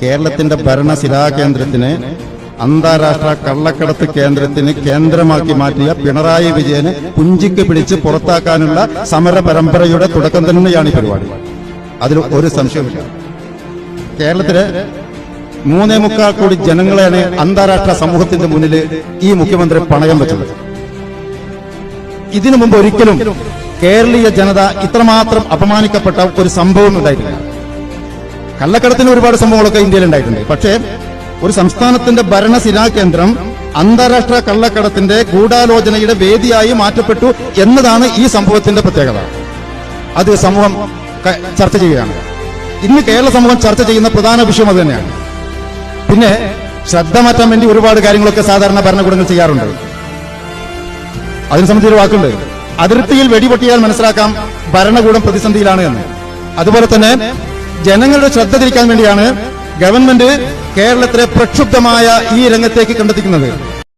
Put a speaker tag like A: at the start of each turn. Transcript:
A: കേരളത്തിന്റെ ഭരണശിലാ കേന്ദ്രത്തിന് അന്താരാഷ്ട്ര കള്ളക്കടത്ത് കേന്ദ്രത്തിന് കേന്ദ്രമാക്കി മാറ്റിയ പിണറായി വിജയനെ പുഞ്ചിക്ക് പിടിച്ച് പുറത്താക്കാനുള്ള സമര പരമ്പരയുടെ തുടക്കം തന്നെയാണ് ഈ പരിപാടി. അതിൽ ഒരു സംശയമില്ല കേരളത്തിലെ മൂന്നേ മുക്കാൽ കോടി ജനങ്ങളെയാണ് അന്താരാഷ്ട്ര സമൂഹത്തിന്റെ മുന്നിൽ ഈ മുഖ്യമന്ത്രി പണയം വെച്ചത്. ഇതിനു മുമ്പ് ഒരിക്കലും കേരളീയ ജനത ഇത്രമാത്രം അപമാനിക്കപ്പെട്ട ഒരു സംഭവം ഉണ്ടായിട്ടില്ല. കള്ളക്കടത്തിന് ഒരുപാട് സംഭവങ്ങളൊക്കെ ഇന്ത്യയിൽ ഉണ്ടായിട്ടുണ്ട് പക്ഷേ ഒരു സംസ്ഥാനത്തിന്റെ ഭരണശിലാ കേന്ദ്രം അന്താരാഷ്ട്ര കള്ളക്കടത്തിന്റെ ഗൂഢാലോചനയുടെ വേദിയായി മാറ്റപ്പെട്ടു എന്നതാണ് ഈ സംഭവത്തിന്റെ പ്രത്യേകത. അത് സമൂഹം ചർച്ച ചെയ്യുകയാണ്. ഇന്ന് കേരള സമൂഹം ചർച്ച ചെയ്യുന്ന പ്രധാന വിഷയം അത് തന്നെയാണ്. പിന്നെ ശ്രദ്ധ മാറ്റാൻ വേണ്ടി ഒരുപാട് കാര്യങ്ങളൊക്കെ സാധാരണ ഭരണകൂടങ്ങൾ ചെയ്യാറുണ്ട്. അതിനെ സംബന്ധിച്ചൊരു വാക്കുണ്ട്. അതിർത്തിയിൽ വെടിപൊട്ടിയാൽ മനസ്സിലാക്കാം ഭരണകൂടം പ്രതിസന്ധിയിലാണ് എന്ന്. അതുപോലെ തന്നെ ജനങ്ങളുടെ ശ്രദ്ധ തിരിക്കാൻ വേണ്ടിയാണ് ഗവൺമെന്റ് കേരളത്തിലെ പ്രക്ഷുബ്ധമായ ഈ രംഗത്തേക്ക് കണ്ടെത്തിക്കുന്നത്.